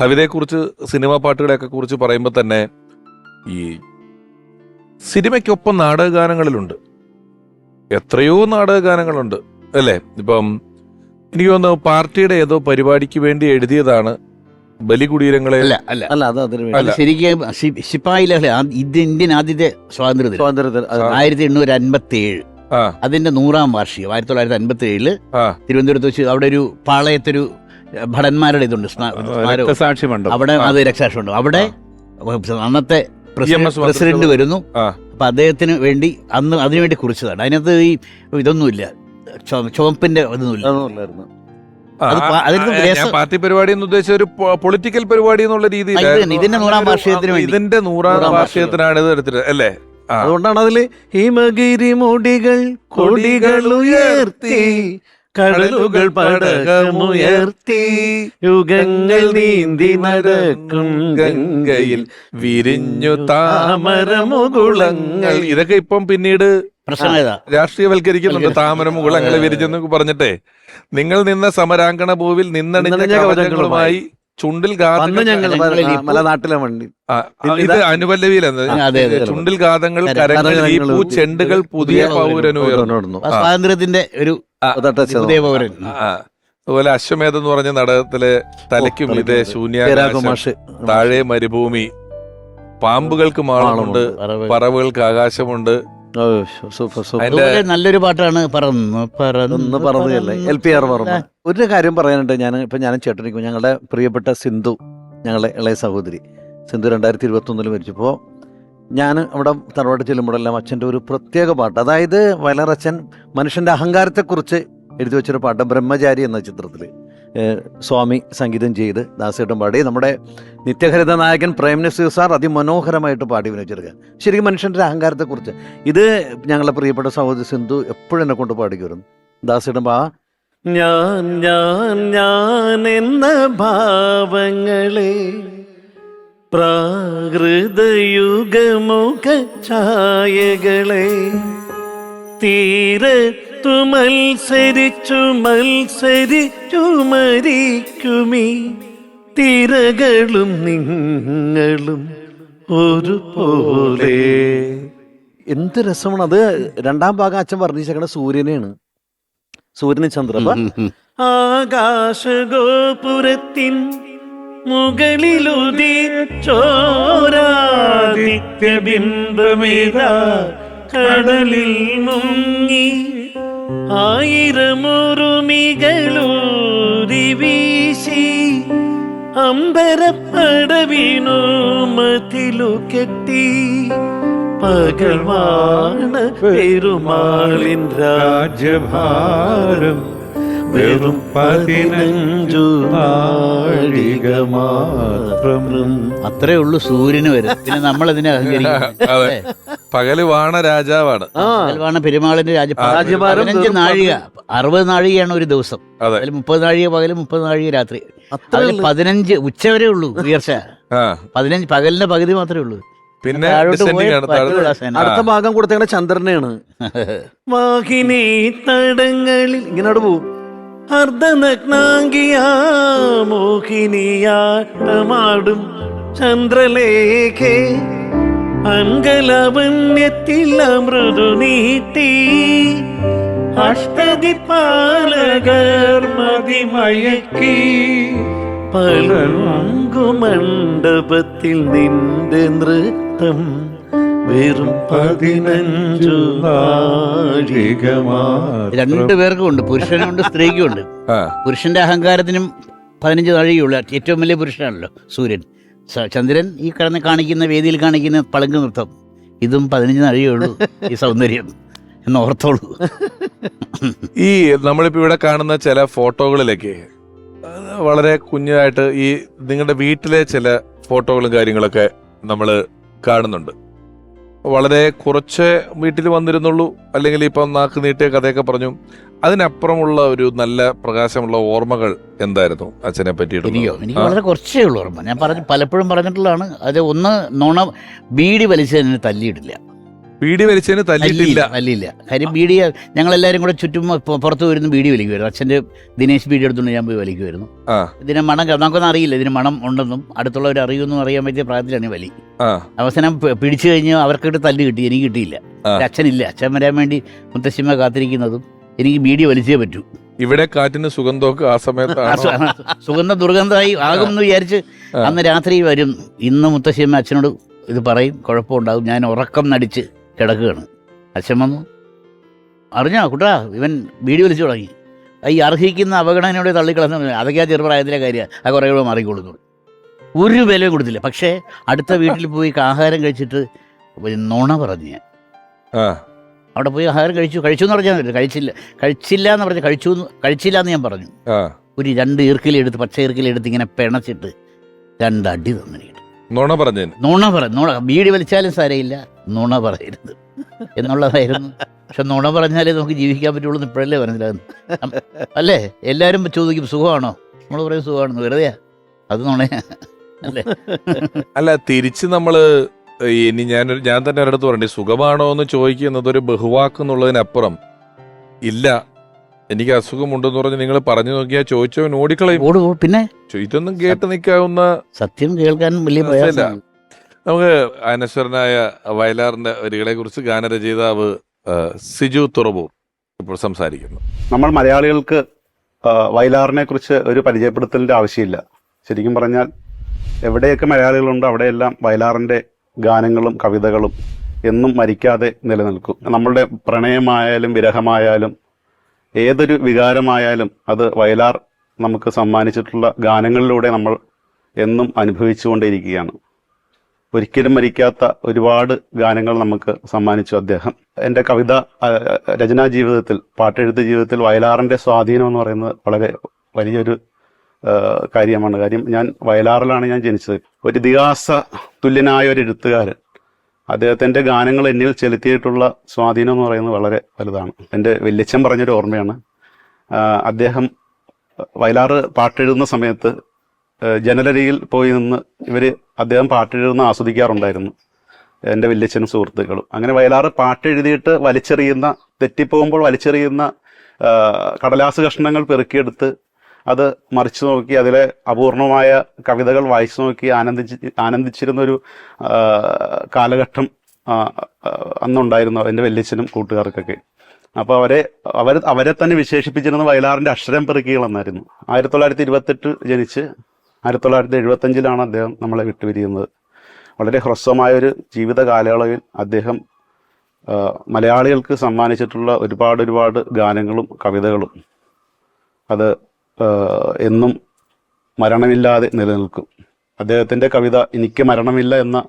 കവിതയെക്കുറിച്ച് cinema പാട്ടുകളെയൊക്കെ കുറിച്ച് പറയുമ്പോൾ തന്നെ ഈ സിനിമയ്ക്കൊപ്പം നാടകഗാനങ്ങളിലുണ്ട്. എത്രയോ നാടകഗാനങ്ങളുണ്ട് അല്ലേ? ഇപ്പം എനിക്ക് തോന്നുന്നു പാർട്ടിയുടെ ഏതോ പരിപാടിക്ക് വേണ്ടി എഴുതിയതാണ് ബലികുടീരങ്ങളെ അല്ല അല്ല. അല്ല അത് അതിന് വേണ്ടി. അത് ശരിക്കും ശിപ്പായി ലഹള ഇത് ഇന്ത്യൻ ആദ്യത്തെ സ്വാതന്ത്ര്യ ആയിരത്തി എണ്ണൂറ്റി അൻപത്തി ഏഴ് ആ. അതിന്റെ നൂറാം വാർഷികം ആയിരത്തി തൊള്ളായിരത്തി അൻപത്തി ഏഴിൽ തിരുവനന്തപുരത്ത് വെച്ച് അവിടെ ഒരു പാളയത്തൊരു ഭടന്മാരുടെ ഇതുണ്ട്. രക്തസാക്ഷി മണ്ഡപം. അവിടെ അത് രക്ഷാക്ഷമുണ്ട് അവിടെ അന്നത്തെ പ്രസിഡന്റ് വരുന്നു. അപ്പൊ അദ്ദേഹത്തിന് വേണ്ടി അന്ന് അതിനുവേണ്ടി കുറിച്ചതാണ്. അതിനകത്ത് ഈ ഇതൊന്നുമില്ല. ചുവ- ചുവപ്പിന്റെ ഇതൊന്നുമില്ല. പാർട്ടി പരിപാടി എന്ന് ഉദ്ദേശിച്ച ഒരു പൊളിറ്റിക്കൽ പരിപാടി എന്നുള്ള രീതിയിൽ ഇതിന്റെ നൂറാം വാർഷികത്തിന് വേണ്ടി. ഇതിന്റെ നൂറാം നൂറാം വാർഷികത്തിനാണ് ഇത് എടുത്തിട്ട് അല്ലേ? അതുകൊണ്ടാണ് അതിൽ ഹിമഗിരി മുടികൾ കൊടികൾ ഉയർത്തി. കടലുകൾ പടകമുയർത്തി യുഗങ്ങൾ നീന്തി നടക്കും ഗംഗയിൽ. വിരിഞ്ഞു താമരമുകുളങ്ങൾ ഇതൊക്കെ ഇപ്പം പിന്നീട് രാഷ്ട്രീയവൽക്കരിക്കുന്നുണ്ട്. താമരമുകുളങ്ങൾ വിരിഞ്ഞെന്ന് പറഞ്ഞിട്ടേ. നിങ്ങൾ നിന്ന സമരാങ്കണ ഭൂവിൽ നിന്നണിഞ്ഞ കവചങ്ങളുമായി ചുണ്ടിൽ ഞങ്ങളിൽ മലനാട്ടിലെ വണ്ടി. ഇത് അതെ. ചുണ്ടിൽ ഗാഥങ്ങൾ ഈ പൂ ചെണ്ടുകൾ പുതിയ പൗരനുയർന്നു സ്വാതന്ത്ര്യത്തിന്റെ ഒരു പുതിയ പൗരൻ. അതുപോലെ അശ്വമേധം എന്ന് പറഞ്ഞ നാടകത്തിലെ തലയ്ക്കും ഇതേ. ശൂന്യാകാശം താഴെ മരുഭൂമി. പാമ്പുകൾക്ക് മാളമുണ്ട് പറവുകൾക്ക് ആകാശമുണ്ട്. സൂപ്പർ സൂപ്പർ അതിന്റെ അതുപോലെ നല്ലൊരു പാട്ടാണ് പറന്ന് പറന്ന് പറഞ്ഞതല്ലേ? എൽ പി ആർ വർമ്മ ഒരു കാര്യം പറയാനുണ്ട്. ഞാൻ ഇപ്പൊ ഞാനും ചേട്ടനിക്കും ഞങ്ങളുടെ പ്രിയപ്പെട്ട സിന്ധു ഞങ്ങളുടെ ഇളയ സഹോദരി. സിന്ധു രണ്ടായിരത്തി ഇരുപത്തി ഒന്നിൽ മരിച്ചപ്പോൾ ഞാൻ അവിടെ തറവാട്ട് ചെല്ലുമ്പോഴെല്ലാം അച്ഛന്റെ ഒരു പ്രത്യേക പാട്ട് അതായത് വയലറച്ചൻ മനുഷ്യന്റെ അഹങ്കാരത്തെക്കുറിച്ച് എഴുതി വെച്ചൊരു പാട്ട് ബ്രഹ്മചാരി എന്ന ചിത്രത്തിൽ സ്വാമി സംഗീതം ചെയ്ത് ദാസേട്ടൻ പാടി. നമ്മുടെ നിത്യഹരിത നായകൻ പ്രേം നസീർ സാർ അതിമനോഹരമായിട്ട് പാടി വിനിച്ചെടുക്കുക ശരിക്കും മനുഷ്യന്റെ അഹങ്കാരത്തെക്കുറിച്ച്. ഇത് ഞങ്ങളുടെ പ്രിയപ്പെട്ട സഹോദരി സിന്ധു എപ്പോഴും എന്നെ കൊണ്ട് പാടിക്കുമായിരുന്നു ദാസേട്ടൻ പാ ഞാൻ ഞാൻ ഞാൻ എന്ന ഭാവങ്ങളെ പ്രാകൃതയുഗമുഖ ഛായകളെ തീരത്തു മത്സരിച്ചു മത്സരിച്ചു മരിക്കുമീ. തീരകളും നിങ്ങളും ഒരുപോലെ. എന്ത് രസമാണ്. അത് രണ്ടാം ഭാഗം അച്ഛൻ വർണിച്ചേക്കണ സൂര്യനെയാണ്. സൂര്യന് ഉം. ആകാശഗോപുരത്തിൻ മുകളിലുദിച്ചോരാദിത്യബിംബമേതാ കടലിൽ മുങ്ങി ആയിരമുറുമികളൂരി വീശി അമ്പരപ്പടവിനു മതിലു കെട്ടി പകൽവാണ് പെരുമാളിൻ രാജഭാരം വെറും പതിനഞ്ചു നാഴിക മാത്രം അത്രേ ഉള്ളൂ സൂര്യന് വരെ. പിന്നെ നമ്മൾ അതിനെ അതെ. പകൽ വാണ രാജാവാണ്. വാണ പെരുമാളിന്റെ പതിനഞ്ച് വെറും നാഴിക അറുപത് നാഴികയാണ് ഒരു ദിവസം. അതെ. അതിൽ മുപ്പത് നാഴിക പകൽ മുപ്പത് നാഴിക രാത്രി. അത്ര അതിൽ പതിനഞ്ച് ഉച്ചവരെ ഉള്ളൂ ഉയർച്ച. ആ. പതിനഞ്ച് പകലിന്റെ പകുതി മാത്രമേ ഉള്ളൂ. പിന്നെ താഴോട്ട് descending പോയാൽ ആണ് താഴോട്ട് പറ്റുള്ള സേന. അടുത്ത ഭാഗം കൊടുത്തേക്കണ ചന്ദ്രനെയാണ്. വാഹിനി തടങ്ങളിൽ ഇങ്ങനെ പോവും. അർദ്ധനഗ്നാംഗിയാ മോഹിനിയാട്ടമാടും ചന്ദ്രലേഖേ. അങ്കലവന്യത്തിൽ അമൃതു നീട്ടി. അഷ്ടദിപ്പാലകർ മതിമയക്കി പലങ്കുമണ്ഡപത്തിൽ നിന്റെ നൃത്തം വെറും പതിനഞ്ചു നാഴിക രണ്ടു പേർക്കും ഉണ്ട്. പുരുഷനും ഉണ്ട് സ്ത്രീക്കും ഉണ്ട്. പുരുഷന്റെ അഹങ്കാരത്തിനും പതിനഞ്ച് നാഴികയുള്ളൂ. ഏറ്റവും വലിയ പുരുഷനാണല്ലോ സൂര്യൻ. ചന്ദ്രൻ ഈ കിടന്ന് കാണിക്കുന്ന വേദിയിൽ കാണിക്കുന്ന പളുങ്ക് നൃത്തം. ഇതും പതിനഞ്ച് നഴിയുള്ളൂ ഈ സൗന്ദര്യം. എന്ന് ഓർത്തോളൂ. ഈ നമ്മളിപ്പോ ഇവിടെ കാണുന്ന ചില ഫോട്ടോകളിലൊക്കെ വളരെ കുഞ്ഞായിട്ട് ഈ നിങ്ങളുടെ വീട്ടിലെ ചില ഫോട്ടോകളും കാര്യങ്ങളൊക്കെ നമ്മൾ കാണുന്നുണ്ട്. വളരെ കുറച്ച് വീട്ടിൽ വന്നിരുന്നുള്ളൂ. അല്ലെങ്കിൽ ഇപ്പം നാക്ക് നീട്ടിയ കഥയൊക്കെ പറഞ്ഞു. അതിനപ്പുറമുള്ള ഒരു നല്ല പ്രകാശമുള്ള ഓർമ്മകൾ എന്തായിരുന്നു അച്ഛനെ എനിക്കോ? പറ്റിയിട്ട് എനിക്ക് വളരെ കുറച്ചേ ഉള്ളൂ ഓർമ്മ. ഞാൻ പറഞ്ഞു പലപ്പോഴും പറഞ്ഞിട്ടുള്ളതാണ്. അത് ഒന്ന് നുണ ബീഡി വലിച്ച് എന്നെ തല്ലിയിട്ടില്ല ബീഡി വലിച്ചതിന് തല്ലിയിട്ടില്ല. തല്ലിയില്ല കാര്യം ബീഡി ഞങ്ങളെല്ലാവരും കൂടെ ചുറ്റും പുറത്തു വരുന്ന ബീഡി വലിക്കുമായിരുന്നു അച്ഛന്റെ ദിനേശ് ബീഡി എടുത്തുകൊണ്ട് ഞാൻ പോയി വലിക്കുമായിരുന്നു ഇതിന് മണം നമുക്കൊന്നും അറിയില്ല. ഇതിന് മണം ഉണ്ടെന്നും അടുത്തുള്ളവർ അറിയുമെന്നും അറിയാൻ പറ്റിയ പ്രായത്തിലാണ് വലി. ആ. അവസാനം പിടിച്ചു കഴിഞ്ഞ് അവർക്കിട്ട് തല്ല് കിട്ടി. എനിക്ക് കിട്ടിയില്ല. അച്ഛനില്ല. അച്ഛൻ വരാൻ വേണ്ടി മുത്തശ്ശിമ കാത്തിരിക്കുന്നതും എനിക്ക് ബീഡി വലിച്ചേ പറ്റൂ. ഇവിടെ കാറ്റിന് സുഗന്ധമൊക്കെ ആ സമയത്ത് സമയത്താണ് സുഗന്ധ ദുർഗന്ധമായി ആകും എന്ന് വിചാരിച്ച് അന്ന് രാത്രി വരും. ഇന്ന് മുത്തശ്ശിയമ്മ അച്ഛനോട് ഇത് പറയും. കുഴപ്പമുണ്ടാകും. ഞാൻ ഉറക്കം നടിച്ച് കിടക്കുകയാണ്. അച്ഛൻ വന്നു. അറിഞ്ഞോ കുട്ടാ ഇവൻ വീഡിയോ വലിച്ചു തുടങ്ങി. ഈ അർഹിക്കുന്ന അവഗണനയോടെ തള്ളിക്കളന്ന് അതൊക്കെ ആ ചെറുപ്രായത്തിലെ കാര്യമാണ് ആ കുറേ കൂടെ മാറിക്കൊടുക്കും ഒരു വില കൊടുത്തില്ല. പക്ഷേ അടുത്ത വീട്ടിൽ പോയി ആഹാരം കഴിച്ചിട്ട് നുണ പറഞ്ഞു ഞാൻ. ആ. അവിടെ പോയി ആഹാരം കഴിച്ചു. കഴിച്ചു എന്ന് പറഞ്ഞാൽ കഴിച്ചില്ല. കഴിച്ചില്ല എന്ന് പറഞ്ഞു കഴിച്ചു കഴിച്ചില്ല എന്ന് ഞാൻ പറഞ്ഞു. ആ. ഒരു രണ്ട് ഈർക്കിലെടുത്ത് പച്ച ഈർക്കിലെടുത്ത് ഇങ്ങനെ പിണച്ചിട്ട് രണ്ടടി തന്നിരിക്കണം നുണ പറഞ്ഞതിന് നുണ പറ നുണ ബീഡി വലിച്ചാലും സാരയില്ല നുണ പറയരുത്. എന്നുള്ളതായിരുന്നു. പക്ഷെ നുണ പറഞ്ഞാലേ നമുക്ക് ജീവിക്കാൻ പറ്റുള്ളൂ എന്ന് ഇപ്പോഴല്ലേ പറഞ്ഞില്ല അല്ലേ? എല്ലാവരും ചോദിക്കും സുഖമാണോ? നമ്മൾ പറയും സുഖമാണെന്ന് വെറുതെയാ. അത് നുണയാ. അല്ലേ? അല്ല തിരിച്ച് നമ്മൾ ഇനി ഞാൻ ഞാൻ തന്നെ ഒരിടത്ത് പറഞ്ഞു സുഖമാണോ? എന്ന് ചോദിക്കുന്നത് ഒരു ബഹുവാക്ക് എന്നുള്ളതിനപ്പുറം ഇല്ല. എനിക്ക് അസുഖമുണ്ടെന്ന് പറഞ്ഞ് നിങ്ങൾ പറഞ്ഞു നോക്കിയാൽ ചോദിച്ചവൻ ഓടിക്കളയും. ഓട് പിന്നെ? ഇതൊന്നും കേട്ട് നിൽക്കാവുന്ന സത്യം കേൾക്കാൻ വലിയ. പ്രയാസമാണ്. നമുക്ക് അനശ്വരനായ വയലാറിന്റെ വരികളെ കുറിച്ച് ഗാനരചയിതാവ് ആ, സിജു തുറവൂർ ഇപ്പോൾ സംസാരിക്കുന്നു. നമ്മൾ മലയാളികൾക്ക് ആ, വയലാറിനെ കുറിച്ച് ഒരു പരിചയപ്പെടുത്തലിന്റെ ആവശ്യമില്ല. ശരിക്കും പറഞ്ഞാൽ എവിടെയൊക്കെ മലയാളികളുണ്ടോ അവിടെയെല്ലാം വയലാറിന്റെ ഗാനങ്ങളും കവിതകളും എന്നും മരിക്കാതെ നിലനിൽക്കും. നമ്മളുടെ പ്രണയമായാലും വിരഹമായാലും ഏതൊരു വികാരമായാലും അത് വയലാർ നമുക്ക് സമ്മാനിച്ചിട്ടുള്ള ഗാനങ്ങളിലൂടെ നമ്മൾ എന്നും അനുഭവിച്ചുകൊണ്ടേയിരിക്കുകയാണ്. ഒരിക്കലും മരിക്കാത്ത ഒരുപാട് ഗാനങ്ങൾ നമുക്ക് സമ്മാനിച്ചു അദ്ദേഹം. എന്റെ കവിത രചനാ ജീവിതത്തിൽ പാട്ടെഴുത്ത് ജീവിതത്തിൽ വയലാറിന്റെ സ്വാധീനം എന്ന് പറയുന്നത് വളരെ വലിയൊരു കാര്യമാണ്. കാര്യം ഞാൻ വയലാറിലാണ് ഞാൻ ജനിച്ചത്. ഒരു ഇതിഹാസ തുല്യനായ ഒരു എഴുത്തുകാരൻ അദ്ദേഹത്തിന്റെ ഗാനങ്ങൾ എന്നിൽ ചെലുത്തിയിട്ടുള്ള സ്വാധീനം എന്ന് പറയുന്നത് വളരെ വലുതാണ്. എന്റെ വല്യച്ഛൻ പറഞ്ഞൊരു ഓർമ്മയാണ്. അദ്ദേഹം വയലാറ് പാട്ടെഴുതുന്ന സമയത്ത് ജനലരിയിൽ പോയി നിന്ന് ഇവർ അദ്ദേഹം പാട്ടെഴുതുന്ന ആസ്വദിക്കാറുണ്ടായിരുന്നു. എന്റെ വല്യച്ഛനും സുഹൃത്തുക്കളും. അങ്ങനെ വയലാറ് പാട്ടെഴുതിയിട്ട് വലിച്ചെറിയുന്ന തെറ്റിപ്പോകുമ്പോൾ വലിച്ചെറിയുന്ന കടലാസ് കഷ്ണങ്ങൾ പെറുക്കിയെടുത്ത് അത് മറിച്ചു നോക്കി അതിലെ അപൂർണമായ കവിതകൾ വായിച്ചു നോക്കി ആനന്ദിച്ച് ആനന്ദിച്ചിരുന്നൊരു കാലഘട്ടം അന്നുണ്ടായിരുന്നു എന്റെ വല്യച്ഛനും കൂട്ടുകാർക്കൊക്കെ. അപ്പോൾ അവരെ അവർ അവരെ തന്നെ വിശേഷിപ്പിച്ചിരുന്ന വയലാറിന്റെ അക്ഷരം പെറുക്കികൾ എന്നായിരുന്നു ആയിരത്തി തൊള്ളായിരത്തി ഇരുപത്തെട്ട് ജനിച്ച് ആയിരത്തി തൊള്ളായിരത്തി എഴുപത്തഞ്ചിലാണ് അദ്ദേഹം നമ്മളെ വിട്ടുപിരിയുന്നത്. വളരെ ഹ്രസ്വമായ ഒരു ജീവിത കാലയളവിൽ അദ്ദേഹം മലയാളികൾക്ക് സമ്മാനിച്ചിട്ടുള്ള ഒരുപാട് ഒരുപാട് ഗാനങ്ങളും കവിതകളും. അത് എന്നും മരണമില്ലാതെ നിലനിൽക്കും. അദ്ദേഹത്തിന്റെ കവിത എനിക്ക് മരണമില്ല എന്ന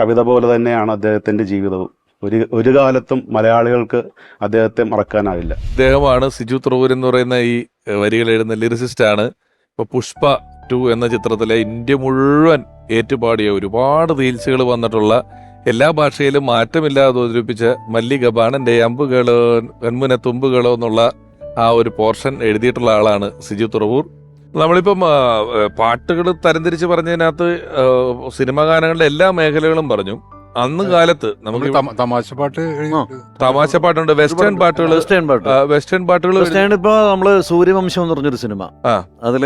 കവിത പോലെ തന്നെയാണ് അദ്ദേഹത്തിന്റെ ജീവിതവും. ഒരു ഒരു കാലത്തും മലയാളികൾക്ക് അദ്ദേഹത്തെ മറക്കാനാവില്ല. അദ്ദേഹമാണ് സിജു ത്രൂർ എന്ന് പറയുന്ന ഈ വരികൾ എഴുതുന്ന ലിറിസിസ്റ്റ് ആണ്. ഇപ്പൊ പുഷ്പ ടു എന്ന ചിത്രത്തിലെ ഇന്ത്യ മുഴുവൻ ഏറ്റുപാടിയ ഒരുപാട് റീൽസുകൾ വന്നിട്ടുള്ള എല്ലാ ഭാഷയിലും മാറ്റമില്ലാതെ അവതരിപ്പിച്ച മല്ലിക ബാണന്റെ അമ്പുകളോ കൺമുന തുമ്പുകളോ എന്നുള്ള ആ ഒരു പോർഷൻ എഴുതിയിട്ടുള്ള ആളാണ് സിജു തുറവൂർ. നമ്മളിപ്പം പാട്ടുകൾ തരംതിരിച്ച് പറഞ്ഞതിനകത്ത് സിനിമാ ഗാനങ്ങളുടെ എല്ലാ മേഖലകളും പറഞ്ഞു. അന്ന് കാലത്ത് നമുക്ക് തമാശ പാട്ട് തമാശ പാട്ടുണ്ട്. വെസ്റ്റേൺ പാട്ടുകൾ വെസ്റ്റേൺ പാട്ട്. വെസ്റ്റേൺ പാട്ടുകൾ വെസ്റ്റേൺ ഇപ്പൊ നമ്മൾ സൂര്യവംശം എന്ന് പറഞ്ഞൊരു സിനിമ. അതിൽ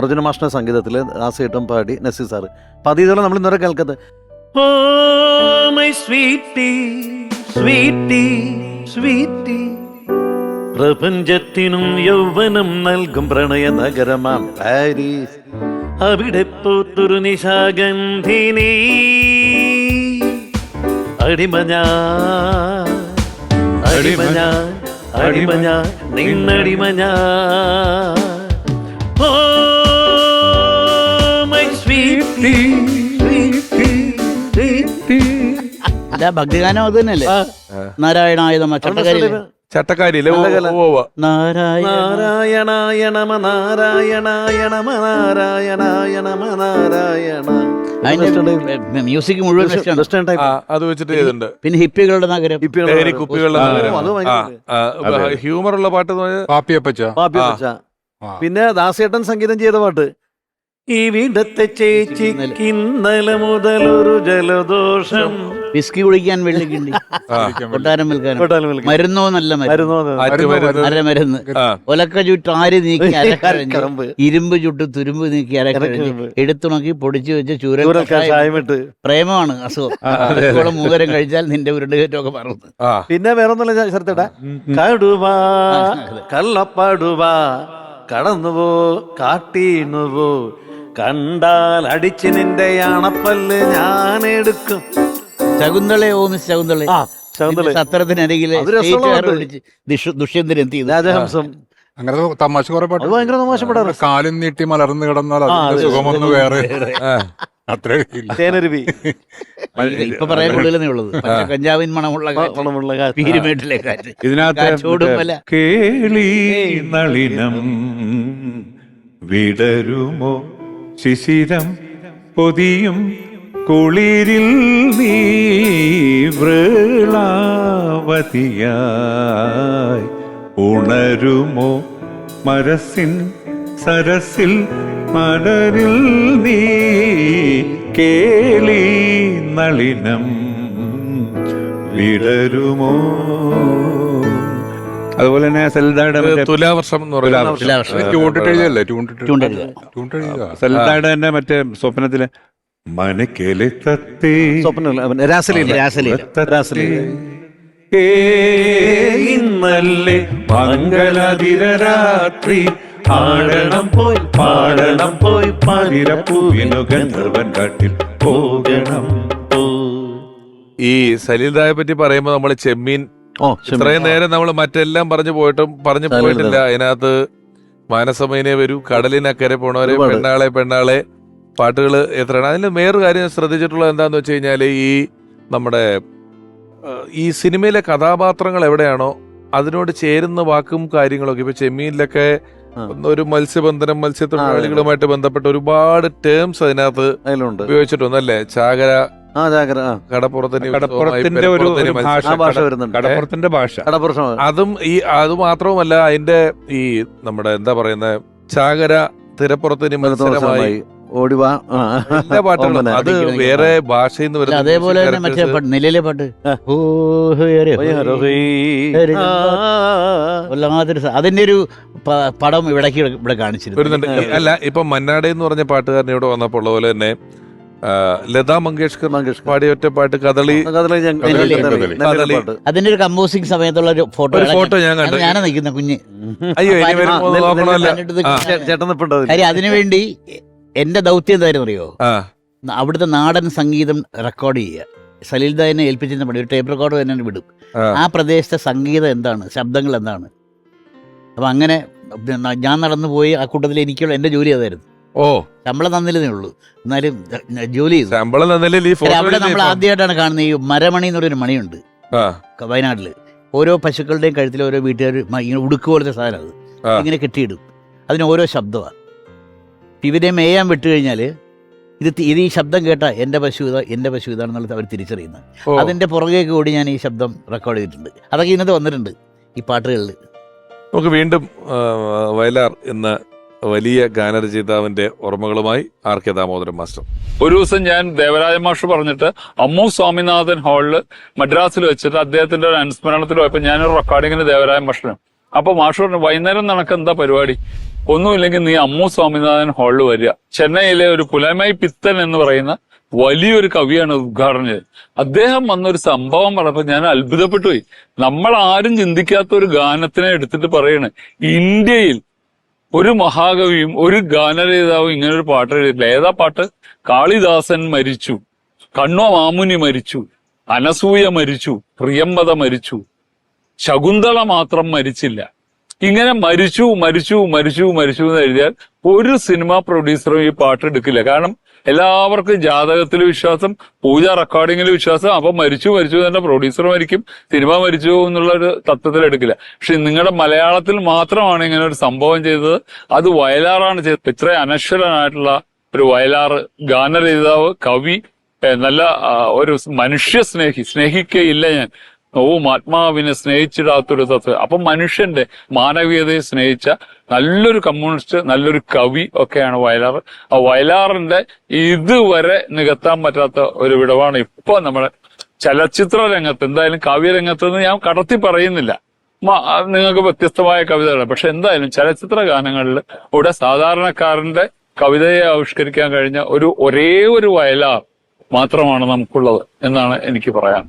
അർജുന മാഷ്ണ സംഗീതത്തിൽ ദാസേട്ടം പാടി നസീർ സാറ്. അപ്പൊ അത് ഇതുപോലെ നമ്മൾ ഇന്നലെ കേൾക്കത്ത് oh my sweetie sweetie sweetie. പ്രപഞ്ചത്തിനും യൗവനം നൽകും പ്രണയ നഗരമാം പാരീസ്. അവിടെ പോത്തൊരു നിശാഗന്ധിനി അടിമഞ്ഞ അടിമഞ്ഞ അടിമഞ്ഞ നിന്നടിമഞ്ഞ. ഓ മൈ സ്വീറ്റി ഭക്തിഗാനം അത് തന്നെയല്ലേ? നാരായണായുധം നമ ചട്ടക്കാരി. നാരായണായ നമ നാരായണായ നമ നാരായണായ നമ നാരായണ മ്യൂസിക് മുഴുവൻ അത് വെച്ചിട്ട് ചെയ്തിട്ടുണ്ട്. പിന്നെ ഹിപ്പികളുടെ നഗരം. ലഹരി കുപ്പികളുടെ നഗരം. ഹ്യൂമർ ഉള്ള പാട്ട് പാപ്പിയപ്പച്ച. പിന്നെ ദാസേട്ടൻ സംഗീതം ചെയ്ത പാട്ട്. ഇവിടത്തെ ചേച്ചി ഇന്നലെ മുതൽ ഒരു ജലദോഷം. വിസ്കി കുടിക്കാൻ വെള്ളിക്കിണ്ടി. കൊട്ടാരം വിൽക്കാൻ. മരുന്നോ നല്ല മരുന്ന്? ഒലക്ക ചുട്ട് ആര് നീക്കി. ഇരുമ്പ് ചുട്ട് തുരുമ്പ് നീക്കി അരക്കഴഞ്ഞ്. എടുത്തുണക്കി പൊടിച്ചു വെച്ച് ഇട്ട് പ്രേമമാണ് അസുഖം. മൂവരം മൂതരം കഴിച്ചാൽ നിന്റെ ഉരുണ്ടുകയറ്റമൊക്കെ മറന്നു. ആ. പിന്നെ വേറെ ഒന്നുമില്ല ശരത്തേട്ടാ. കടുവാ കള്ളപ്പടുവാ കടന്നുപോ കാട്ടീണുപോ കണ്ടാൽ അടിച്ച് നിന്റെ അണപ്പല്ല് ഞാൻ എടുക്കും. ശകുന്തളെ ഓ മിസ് ശകുന്തളെ. ആ ശകുന്തള. സത്രത്തിനരികിലെ അത് രസമുള്ള പാട്ട്. ദുഷ്യന്തരൻ എന്ത് ചെയ്തു? രാജഹംസം. അങ്ങനെ തമാശ കുറെ പാട്ട് അത് ഭയങ്കര മോശപ്പെടാറ് കാലും നീട്ടി മലർന്നു കിടന്നാൽ ആ, അതിന്റെ അതെ. സുഖമൊന്ന് വേറെ. ആ. അത്രേ ഇല്ല. തേനരുവി. ഇപ്പൊ പറയാൻ കൂടുതലേ ഉള്ളത് പച്ച കഞ്ചാവിൻ മണമുള്ള കാറ്റ്, പണമുള്ള കാറ്റ്. പീരുമേട്ടിലെ കാറ്റ്. ഇതിനകത്ത് കേളി നളിനം വിടരുമോ? ശിശിരം പൊതിയും കുളിരിൽ നീ ഉണരുമോ മരസിൻ സരസിൽ മടരിൽ നീ കേളി നളിനം. വിടരുമോ അതുപോലെ തന്നെ സെൽദായുടെ തുലാവർഷം എന്ന് പറയുന്നത് സൽദായുടെ തന്നെ മറ്റേ സ്വപ്നത്തിലെ മനക്കേലെ തത്തേ. സ്വപ്നമില്ല രാസലീല. രാസലീല. രാസലീല. ഏ ഇന്നല്ലേ മംഗളതിരരാത്രി പാടണം പോയി പാടണം പോയി പാതിരപ്പൂവിനു ഗന്ധർവൻ കാട്ടിൽ പോകണം. ഈ സലീൽദായെ പറ്റി പറയുമ്പോൾ നമ്മൾ ചെമ്മീൻ ഇത്രയും നേരം നമ്മൾ മറ്റെല്ലാം പറഞ്ഞു പോയിട്ടും പറഞ്ഞു പോയിട്ടില്ല. അതിനകത്ത് മാനസമേനെ വരൂ കടലിനക്കരെ പോണവരെ. പെണ്ണാളെ പെണ്ണാളെ പാട്ടുകൾ എത്രയാണ്. അതിൽ വേറൊരു കാര്യം ശ്രദ്ധിച്ചിട്ടുള്ളത് എന്താന്ന് വെച്ച് കഴിഞ്ഞാൽ ഈ നമ്മുടെ ഈ സിനിമയിലെ കഥാപാത്രങ്ങൾ എവിടെയാണോ അതിനോട് ചേരുന്ന വാക്കും കാര്യങ്ങളൊക്കെ. ഇപ്പൊ ചെമ്മീനിലൊക്കെ ഒരു മത്സ്യബന്ധനം മത്സ്യത്തൊഴിലാളികളുമായിട്ട് ബന്ധപ്പെട്ട ഒരുപാട് ടേംസ് അതിനകത്ത് ഉപയോഗിച്ചിട്ടുണ്ട് അല്ലേ ചാകര ആ ജാഗ്ര ആ കടപ്പുറത്തിന്റെ ഒരു ഒരു ഭാഷ ആ ഭാഷ വരുന്നുണ്ട് കടപ്പുറത്തിന്റെ ഭാഷ കടപ്പുറം അതും ഈ അത് മാത്രവുമല്ല അതിന്റെ ഈ നമ്മുടെ എന്താ പറയുന്ന ചാകര തിരപ്പുറത്തിന് മത്സരമായി ഓടിവാ ആ. എല്ലാ പാട്ടുകളും ഓമന. അത് വേറെ ഭാഷയിൽ നിന്ന് വരുന്ന അതേപോലെ തന്നെ music മറ്റേ characters. പാട്ട് നിലയിലെ പാട്ട് ആ. ഹൊയ്. ആ. വല്ലാത്തൊരു സ- അതിന്റെ ഒരു പ- പടം ഇവിടേക്ക് ഇവിടെ കാണിച്ചിരുന്നു വരുന്നുണ്ട് അല്ല ഇപ്പൊ മന്നാടെ എന്ന് പറഞ്ഞ പാട്ടുകാരൻ ഇവിടെ വന്നപ്പോൾ ഉള്ള പോലെ തന്നെ ലതാ മങ്കേഷ്കർ മങ്കേഷ്കർ. പാടിയ ഒറ്റ പാട്ട് കഥളി. പാട്ട്. അതിന്റെ ഒരു കമ്പോസിംഗ് സമയത്തുള്ള ഒരു ഫോട്ടോ ഫോട്ടോ ഞാൻ കണ്ടു. ഞാനാ നിൽക്കുന്ന കുഞ്ഞ്. അയ്യോ ഇനി നോക്കണമല്ലോ. കാര്യം അതിനുവേണ്ടി എന്റെ ദൗത്യം എന്തായിരുന്നു അറിയോ അവിടുത്തെ നാടൻ സംഗീതം റെക്കോർഡ് ചെയ്യുക. സലീൽദായനെ ഏൽപ്പിച്ചിരുന്ന പണി. ഒരു ടേപ്പ് റെക്കോർഡ് തന്നെ വിടും. ആ. ആ പ്രദേശത്തെ സംഗീതം എന്താണ്? ശബ്ദങ്ങൾ എന്താണ്? അപ്പം അങ്ങനെ ഞാൻ നടന്നു പോയി ആ കൂട്ടത്തിൽ എനിക്കുള്ള എന്റെ ജോലി അതായിരുന്നു. ഓ. ശമ്പളം തന്നില്ലെന്നേ ഉള്ളൂ. എന്നാലും ജോലി ചെയ്തു. ശമ്പളം തന്നില്ലേ അവിടെ നമ്മൾ ആദ്യമായിട്ടാണ് കാണുന്നത് ഈ മരമണി എന്ന് പറയുന്ന മണിയുണ്ട് വയനാട്ടിൽ ഓരോ പശുക്കളുടെയും കഴുത്തിൽ ഓരോ വീട്ടുകാർ ഇങ്ങനെ ഉടുക്ക് പോലത്തെ സാധനം അത്. ഇങ്ങനെ കെട്ടിയിടും. അതിന് ഓരോ ശബ്ദമാണ്. ഇവരെ മേയാൻ വിട്ടു കഴിഞ്ഞാൽ ഇത് ഇത് ഈ ശബ്ദം കേട്ടാ എന്റെ പശു ഇതാ എന്റെ പശു ഇതാണെന്നുള്ളത് അവർ തിരിച്ചറിയുന്നത്. അതിന്റെ അതിന്റെ പുറകേക്ക് കൂടി ഞാൻ ഈ ശബ്ദം റെക്കോർഡ് ചെയ്തിട്ടുണ്ട്. അതൊക്കെ ഇന്നത്തെ വന്നിട്ടുണ്ട് ഈ പാട്ടുകളിൽ നമുക്ക് വീണ്ടും വയലാർ എന്ന വലിയ ഗാനരചയിതാവിന്റെ ഓർമ്മകളുമായി ആർ കെ ദാമോദരൻ മാസ്റ്റർ. ഒരു ദിവസം ഞാൻ ദേവരാജ മാഷ് പറഞ്ഞിട്ട് അമ്മു സ്വാമിനാഥൻ ഹാളിൽ മദ്രാസിൽ വെച്ചിട്ട് അദ്ദേഹത്തിന്റെ ഒരു അനുസ്മരണത്തിൽ പോയപ്പോ ഞാനൊരു റെക്കോർഡിങ്ങിന് ദേവരാജ മാഷിന്. അപ്പൊ മാഷ് പറഞ്ഞു വൈകുന്നേരം നടക്കുന്ന എന്താ പരിപാടി? ഒന്നുമില്ലെങ്കിൽ നീ അമ്മു സ്വാമിനാഥൻ ഹാളിൽ വരിക. ചെന്നൈയിലെ ഒരു പുലമൈ പിത്തൻ എന്ന് പറയുന്ന വലിയൊരു കവിയാണ് ഉദ്ഘാടനം ചെയ്തത്. അദ്ദേഹം വന്നൊരു സംഭവം പറഞ്ഞപ്പോ ഞാൻ അത്ഭുതപ്പെട്ടു പോയി നമ്മൾ ആരും ചിന്തിക്കാത്ത ഒരു ഗാനത്തിനെ എടുത്തിട്ട് പറയണേ ഇന്ത്യയിൽ ഒരു മഹാകവിയും ഒരു ഗാനരേതാവും ഇങ്ങനെ ഒരു പാട്ട് എഴുതിയിട്ടില്ല. ഏതാ പാട്ട്? കാളിദാസൻ മരിച്ചു കണ്ണോ മാമുനി മരിച്ചു അനസൂയ മരിച്ചു പ്രിയംവത മരിച്ചു ശകുന്തള മാത്രം മരിച്ചില്ല. ഇങ്ങനെ മരിച്ചു മരിച്ചു മരിച്ചു മരിച്ചു എന്ന് എഴുതിയാൽ ഒരു സിനിമ പ്രൊഡ്യൂസറും ഈ പാട്ട് എടുക്കില്ല. കാരണം എല്ലാവർക്കും ജാതകത്തിൽ വിശ്വാസം പൂജ റെക്കോർഡിങ്ങിൽ വിശ്വാസം. അപ്പൊ മരിച്ചു മരിച്ചു തന്നെ പ്രൊഡ്യൂസർ മരിക്കും സിനിമ മരിച്ചു എന്നുള്ള ഒരു തത്വത്തിൽ എടുക്കില്ല. പക്ഷെ നിങ്ങളുടെ മലയാളത്തിൽ മാത്രമാണ് ഇങ്ങനെ ഒരു സംഭവം ചെയ്തത്. അത് വയലാറാണ് ചെയ്തത്. ഇത്ര അനശ്വരനായിട്ടുള്ള ഒരു വയലാർ ഗാനരചിതാവ് കവി നല്ല ഒരു മനുഷ്യ സ്നേഹി സ്നേഹിക്കയില്ല ഞാൻ. ഓവും ആത്മാവിനെ സ്നേഹിച്ചിടാത്തൊരു തത്വം. അപ്പൊ മനുഷ്യന്റെ മാനവീയതയെ സ്നേഹിച്ച നല്ലൊരു കമ്മ്യൂണിസ്റ്റ് നല്ലൊരു കവി ഒക്കെയാണ് വയലാർ. ആ വയലാറിന്റെ ഇതുവരെ നികത്താൻ പറ്റാത്ത ഒരു വിടവാണ് ഇപ്പൊ നമ്മുടെ ചലച്ചിത്ര രംഗത്ത്. എന്തായാലും കാവ്യരംഗത്ത് ഞാൻ കടത്തി പറയുന്നില്ല. നിങ്ങൾക്ക് വ്യത്യസ്തമായ കവിതകൾ പക്ഷെ എന്തായാലും ചലച്ചിത്ര ഗാനങ്ങളിൽ ഇവിടെ സാധാരണക്കാരന്റെ കവിതയെ ആവിഷ്കരിക്കാൻ കഴിഞ്ഞ ഒരു ഒരേ ഒരു വയലാർ മാത്രമാണ് നമുക്കുള്ളത് എന്നാണ് എനിക്ക് പറയാൻ